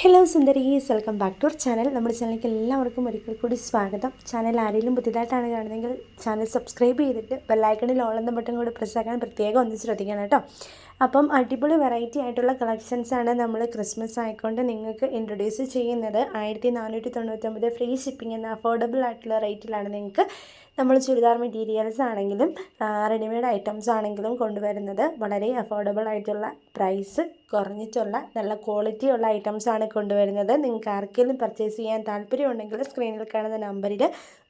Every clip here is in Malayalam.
Hello സുന്ദരീസ് welcome back to our channel നമ്മുടെ ചാനലിലേക്ക് എല്ലാവർക്കും ഒരിക്കൽ കൂടി സ്വാഗതം. ചാനൽ ആരെങ്കിലും പുതിയതായിട്ടാണ് കാണുന്നതെങ്കിൽ ചാനൽ സബ്സ്ക്രൈബ് ചെയ്തിട്ട് ബെല്ലൈക്കണിൽ ഓളെന്ന ബട്ടൺ കൂടി പ്രസ് ആക്കാൻ പ്രത്യേകം ഒന്ന് ശ്രദ്ധിക്കണം കേട്ടോ. അപ്പം അടിപൊളി വെറൈറ്റി ആയിട്ടുള്ള കളക്ഷൻസാണ് നമ്മൾ ക്രിസ്മസ് ആയിക്കൊണ്ട് നിങ്ങൾക്ക് ഇൻട്രൊഡ്യൂസ് ചെയ്യുന്നത്. ആയിരത്തി നാനൂറ്റി തൊണ്ണൂറ്റൊമ്പത് ഫ്രീ ഷിപ്പിംഗ് എന്ന അഫോർഡബിൾ ആയിട്ടുള്ള റേറ്റിലാണ് നിങ്ങൾക്ക് നമ്മൾ ചുരിദാർ മെറ്റീരിയൽസ് ആണെങ്കിലും റെഡിമെയ്ഡ് ഐറ്റംസ് ആണെങ്കിലും കൊണ്ടുവരുന്നത് വളരെ അഫോർഡബിൾ ആയിട്ടുള്ള പ്രൈസ് കുറഞ്ഞിട്ടുള്ള നല്ല ക്വാളിറ്റി ഉള്ള ഐറ്റംസ് ആണ് കൊണ്ടുവരുന്നത്. നിങ്ങൾക്ക് ആർക്കെങ്കിലും പർച്ചേസ് ചെയ്യാൻ താല്പര്യമുണ്ടെങ്കിൽ സ്ക്രീനിൽ കാണുന്ന നമ്പറിൽ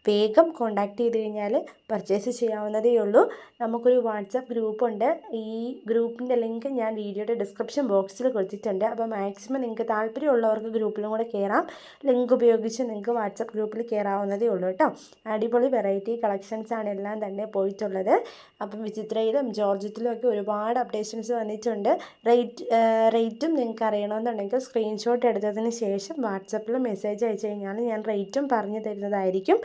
വേഗം കോണ്ടാക്ട് ചെയ്ത് കഴിഞ്ഞാൽ പർച്ചേസ് ചെയ്യാവുന്നതേ ഉള്ളൂ. നമുക്കൊരു വാട്സപ്പ് ഗ്രൂപ്പുണ്ട് ഈ ഗ്രൂപ്പിന്റെ ലിങ്ക് ഞാൻ വീഡിയോയുടെ ഡിസ്ക്രിപ്ഷൻ ബോക്സിൽ കൊടുത്തിട്ടുണ്ട്. അപ്പോൾ മാക്സിമം നിങ്ങൾക്ക് താല്പര്യമുള്ളവർക്ക് ഗ്രൂപ്പിലും കൂടെ കയറാം ലിങ്ക് ഉപയോഗിച്ച് നിങ്ങൾക്ക് വാട്സപ്പ് ഗ്രൂപ്പിൽ കയറാവുന്നതേ ഉള്ളൂ കേട്ടോ. അടിപൊളി വെറൈറ്റി കളക്ഷൻസാണ് എല്ലാം തന്നെ പോയിട്ടുള്ളത്. അപ്പം വിചിത്രയിലും ജോർജറ്റിലും ഒക്കെ ഒരുപാട് അപ്ഡേഷൻസ് വന്നിട്ടുണ്ട്. റേറ്റ് റേറ്റും നിങ്ങൾക്ക് അറിയണമെന്നുണ്ടെങ്കിൽ സ്ക്രീൻഷോട്ട് എടുത്തതിന് ശേഷം വാട്സപ്പിൽ മെസ്സേജ് അയച്ചു കഴിഞ്ഞാൽ ഞാൻ റേറ്റും പറഞ്ഞു തരുന്നതായിരിക്കും.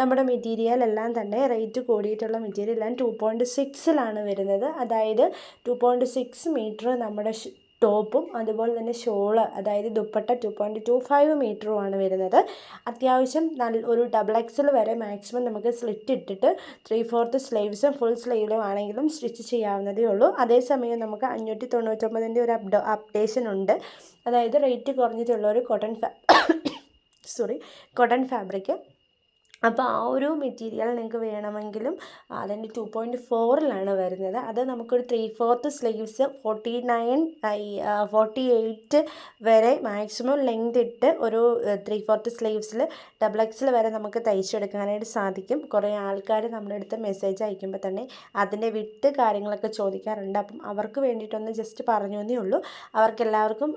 നമ്മുടെ മെറ്റീരിയൽ എല്ലാം തന്നെ റേറ്റ് കൂടിയിട്ടുള്ള മെറ്റീരിയൽ എല്ലാം ടു പോയിന്റ് സിക്സിലാണ് വരുന്നത്. അതായത് ടു പോയിന്റ് സിക്സ് മീറ്റർ നമ്മുടെ ടോപ്പും അതുപോലെ തന്നെ ഷോൾ അതായത് dupatta two point two five മീറ്ററുമാണ് വരുന്നത്. അത്യാവശ്യം നല്ല ഒരു ഡബിൾ എക്സൽ വരെ മാക്സിമം നമുക്ക് സ്ലിറ്റ് ഇട്ടിട്ട് ത്രീ ഫോർത്ത് സ്ലീവ്സും ഫുൾ സ്ലീവിലും ആണെങ്കിലും സ്റ്റിച്ച് ചെയ്യാവുന്നതേ ഉള്ളൂ. അതേസമയം നമുക്ക് അഞ്ഞൂറ്റി തൊണ്ണൂറ്റൊമ്പതിന്റെ ഒരു അപ്ഡോ അപ്ഡേഷൻ ഉണ്ട്. അതായത് റേറ്റ് കുറഞ്ഞിട്ടുള്ള ഒരു കോട്ടൺ ഫാ സോറി കോട്ടൺ ഫാബ്രിക് അപ്പോൾ ആ ഒരു മെറ്റീരിയൽ നിങ്ങൾക്ക് വേണമെങ്കിലും അതിന്റെ ടു പോയിന്റ് ഫോറിലാണ് വരുന്നത്. അത് നമുക്കൊരു three fourth sleeves forty nine forty eight വരെ മാക്സിമം ലെങ്ത് ഇട്ട് ഒരു ത്രീ ഫോർത്ത് സ്ലീവ്സിൽ ഡബിൾ എക്സിൽ വരെ നമുക്ക് തയ്ച്ചെടുക്കാനായിട്ട് സാധിക്കും. കുറേ ആൾക്കാർ നമ്മുടെ അടുത്ത് മെസ്സേജ് അയക്കുമ്പോൾ തന്നെ അതിന്റെ വിട്ട് കാര്യങ്ങളൊക്കെ ചോദിക്കാറുണ്ട്. അപ്പം അവർക്ക് വേണ്ടിയിട്ടൊന്ന് ജസ്റ്റ് പറഞ്ഞു എന്നേ ഉള്ളൂ. അവർക്ക് എല്ലാവർക്കും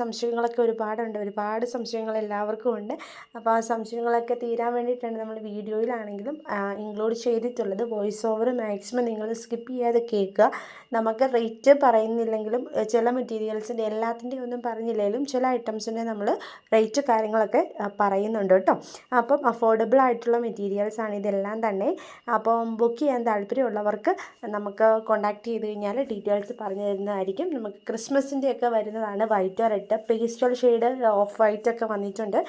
സംശയങ്ങളൊക്കെ ഒരുപാടുണ്ട്. ഒരുപാട് സംശയങ്ങൾ എല്ലാവർക്കും ഉണ്ട്. അപ്പോൾ ആ സംശയങ്ങളൊക്കെ തീരാൻ വേണ്ടിയിട്ടാണ് നമ്മൾ വീഡിയോയിലാണെങ്കിലും ഇൻക്ലൂഡ് ചെയ്തിട്ടുള്ളത്. വോയിസ് ഓവർ മാക്സിമം നിങ്ങൾ സ്കിപ്പ് ചെയ്യാതെ കേൾക്കുക. നമുക്ക് റേറ്റ് പറയുന്നില്ലെങ്കിലും ചില മെറ്റീരിയൽസിന്റെ എല്ലാത്തിന്റെയും ഒന്നും പറഞ്ഞില്ലെങ്കിലും ചില ഐറ്റംസിന്റെ നമ്മൾ റേറ്റ് കാര്യങ്ങളൊക്കെ പറയുന്നുണ്ട് കേട്ടോ. അപ്പം അഫോർഡബിൾ ആയിട്ടുള്ള മെറ്റീരിയൽസ് ആണ് ഇതെല്ലാം തന്നെ. അപ്പം ബുക്ക് ചെയ്യാൻ താല്പര്യമുള്ളവർക്ക് നമുക്ക് കോൺടാക്ട് ചെയ്ത് കഴിഞ്ഞാൽ ഡീറ്റെയിൽസ് പറഞ്ഞു തരുന്നതായിരിക്കും. നമുക്ക് ക്രിസ്മസിന്റെ ഒക്കെ വരുന്നതാണ്. White red pastel shade of white ഒക്കെ വന്നിട്ടുണ്ട്.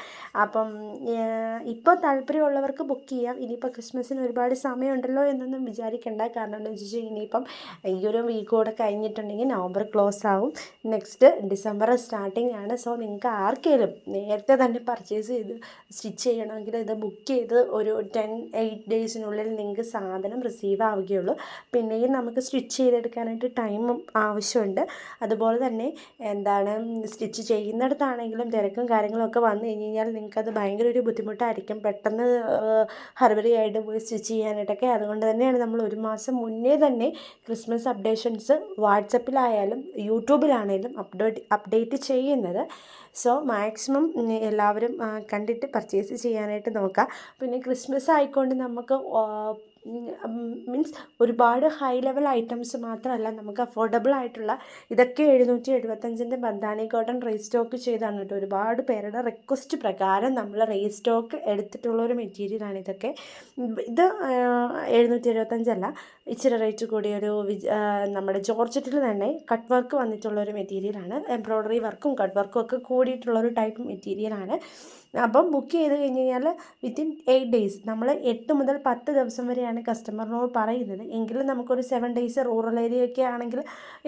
അപ്പം ഇപ്പോൾ താല്പര്യമുള്ളവർക്ക് ബുക്ക് ചെയ്യാം. ഇനിയിപ്പോൾ ക്രിസ്മസിന് ഒരുപാട് സമയമുണ്ടല്ലോ എന്നൊന്നും വിചാരിക്കേണ്ട. കാരണം എന്താണെന്ന് കഴിഞ്ഞാൽ ഇനിയിപ്പം ഈ ഒരു വീക്ക് കൂടെ കഴിഞ്ഞിട്ടുണ്ടെങ്കിൽ നവംബർ ക്ലോസ് ആവും. നെക്സ്റ്റ് ഡിസംബർ സ്റ്റാർട്ടിംഗ് ആണ്. സോ നിങ്ങൾക്ക് ആർക്കെങ്കിലും നേരത്തെ തന്നെ പർച്ചേസ് ചെയ്ത് സ്റ്റിച്ച് ചെയ്യണമെങ്കിൽ ഇത് ബുക്ക് ചെയ്ത് ഒരു ടെൻ എയ്റ്റ് ഡേയ്സിനുള്ളിൽ നിങ്ങൾക്ക് സാധനം റിസീവ് ആവുകയുള്ളൂ. പിന്നെയും നമുക്ക് സ്റ്റിച്ച് ചെയ്തെടുക്കാനായിട്ട് ടൈമും ആവശ്യമുണ്ട്. അതുപോലെ തന്നെ എന്താണ് സ്റ്റിച്ച് ചെയ്യുന്നിടത്താണെങ്കിലും തിരക്കും കാര്യങ്ങളൊക്കെ വന്നു കഴിഞ്ഞ് കഴിഞ്ഞാൽ നിങ്ങൾക്കത് ഭയങ്കര ഒരു ബുദ്ധിമുട്ടായിരിക്കും. പെട്ടെന്ന് ഹർബറിയായിട്ട് പോയി സ്റ്റിച്ച് ചെയ്യാനായിട്ടൊക്കെ. അതുകൊണ്ട് തന്നെയാണ് നമ്മൾ ഒരു മാസം മുന്നേ തന്നെ ക്രിസ്മസ് അപ്ഡേഷൻസ് വാട്സപ്പിലായാലും യൂട്യൂബിലാണെങ്കിലും അപ്ഡേറ്റ് അപ്ഡേറ്റ് ചെയ്യുന്നത്. സോ മാക്സിമം എല്ലാവരും കണ്ടിട്ട് പർച്ചേസ് ചെയ്യാനായിട്ട് നോക്കുക പിന്നെ ക്രിസ്മസ് ആയിക്കൊണ്ട് നമുക്ക് മീൻസ് ഒരുപാട് ഹൈ ലെവൽ ഐറ്റംസ് മാത്രമല്ല നമുക്ക് അഫോർഡബിൾ ആയിട്ടുള്ള ഇതൊക്കെ എഴുന്നൂറ്റി എഴുപത്തഞ്ചിന്റെ ബന്ധാനി കോട്ടൺ റീസ്റ്റോക്ക് ചെയ്താണ് കേട്ടോ. ഒരുപാട് പേരുടെ റിക്വസ്റ്റ് പ്രകാരം നമ്മൾ റീസ്റ്റോക്ക് എടുത്തിട്ടുള്ള ഒരു മെറ്റീരിയലാണ് ഇതൊക്കെ. ഇത് എഴുന്നൂറ്റി എഴുപത്തഞ്ചല്ല ഇച്ചിരി റേറ്റ് കൂടിയൊരു നമ്മുടെ ജോർജറ്റിൽ തന്നെ കട്ട് വർക്ക് വന്നിട്ടുള്ള ഒരു മെറ്റീരിയലാണ് എംബ്രോയ്ഡറി വർക്കും കട്ട് വർക്കും ഒക്കെ കൂടിയിട്ടുള്ള ഒരു ടൈപ്പ് മെറ്റീരിയലാണ് അപ്പം ബുക്ക് ചെയ്ത് കഴിഞ്ഞ് കഴിഞ്ഞാൽ വിത്തിൻ എയ്റ്റ് ഡേയ്സ് നമ്മൾ എട്ട് മുതൽ പത്ത് ദിവസം വരെയാണ് കസ്റ്റമറിനോട് പറയുന്നത്. എങ്കിലും നമുക്കൊരു സെവൻ ഡേയ്സ് റൂറൽ ഏരിയ ഒക്കെ ആണെങ്കിൽ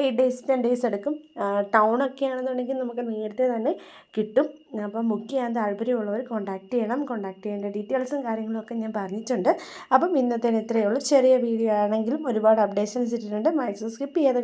എയ്റ്റ് ഡേയ്സ് ടെൻ ഡേയ്സ് എടുക്കും. ടൗൺ ഒക്കെ ആണെന്നുണ്ടെങ്കിൽ നമുക്ക് നേരത്തെ തന്നെ കിട്ടും. അപ്പം ബുക്ക് ചെയ്യാൻ താല്പര്യമുള്ളവർ കോൺടാക്ട് ചെയ്യണം. കോൺടാക്ട് ചെയ്യേണ്ട ഡീറ്റെയിൽസും കാര്യങ്ങളൊക്കെ ഞാൻ പറഞ്ഞിട്ടുണ്ട്. അപ്പം ഇന്നത്തേന് ഇത്രയേ ഉള്ളൂ. ചെറിയ വീഡിയോ ആണെങ്കിലും ഒരുപാട് അപ്ഡേഷൻസ് ഇട്ടിട്ടുണ്ട്. മാക്സിമം സ്കിപ്പ് ചെയ്ത്